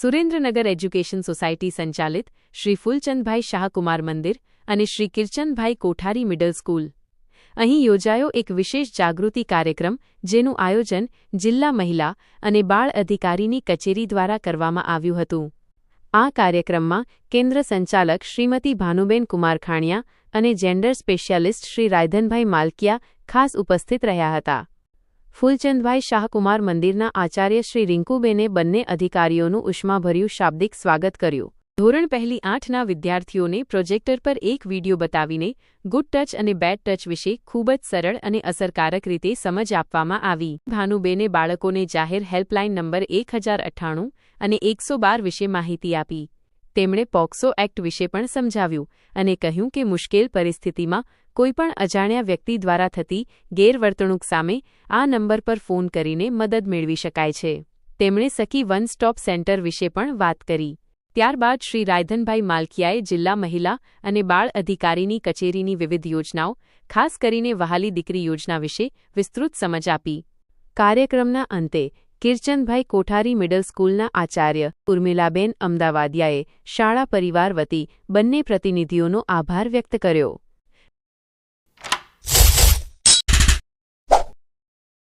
Surendranagar education society સંચાલિત શ્રી ફૂલચંદભાઈ શાહકુમાર મંદિર અને શ્રી કિરચંદભાઈ કોઠારી મિડલ સ્કૂલ. અહીં યોજાયો એક વિશેષ જાગૃતિ કાર્યક્રમ, જેનું આયોજન જિલ્લા મહિલા અને બાળ અધિકારીની કચેરી દ્વારા કરવામાં આવ્યું હતું. આ કાર્યક્રમમાં કેન્દ્ર સંચાલક શ્રીમતી ભાનુબેન કુમાર ખાણિયા અને જેન્ડર સ્પેશિયાલિસ્ટ શ્રી રાયધનભાઈ માલકિયા ખાસ ઉપસ્થિત રહ્યા હતા. ફૂલચંદભાઈ શાહકુમાર મંદિરના આચાર્ય શ્રી રિંકુબેને બંને અધિકારીઓનું ઉષ્માભર્યું શાબ્દિક સ્વાગત કર્યું. ધોરણ પહેલી આઠના વિદ્યાર્થીઓને પ્રોજેક્ટર પર એક વિડિયો બતાવીને ગુડ ટચ અને બેડ ટચ વિશે ખૂબ જ સરળ અને અસરકારક રીતે સમજ આપવામાં આવી. ભાનુબેને બાળકોને જાહેર હેલ્પલાઇન નંબર એક અને એકસો વિશે માહિતી આપી. તેમણે પોક્સો એક્ટ વિશે પણ સમજાવ્યું અને કહ્યું કે મુશ્કેલ પરિસ્થિતિમાં કોઈપણ અજાણ્યા વ્યક્તિ દ્વારા થતી ગેરવર્તણૂક સામે આ નંબર પર ફોન કરીને મદદ મેળવી શકાય છે. તેમણે સખી વન સ્ટોપ સેન્ટર વિશે પણ વાત કરી. ત્યારબાદ શ્રી રાયધનભાઈ માલકિયાએ જિલ્લા મહિલા અને બાળ અધિકારીની કચેરીની વિવિધ યોજનાઓ, ખાસ કરીને વહાલી દીકરી યોજના વિશે વિસ્તૃત સમજ આપી. કાર્યક્રમના અંતે કિરચંદભાઈ કોઠારી મિડલ સ્કૂલના આચાર્ય, ઉર્મિલાબેન અમદાવાદિયાએ શાળા પરિવાર વતી બંને પ્રતિનિધિઓનો આભાર વ્યક્ત કર્યો.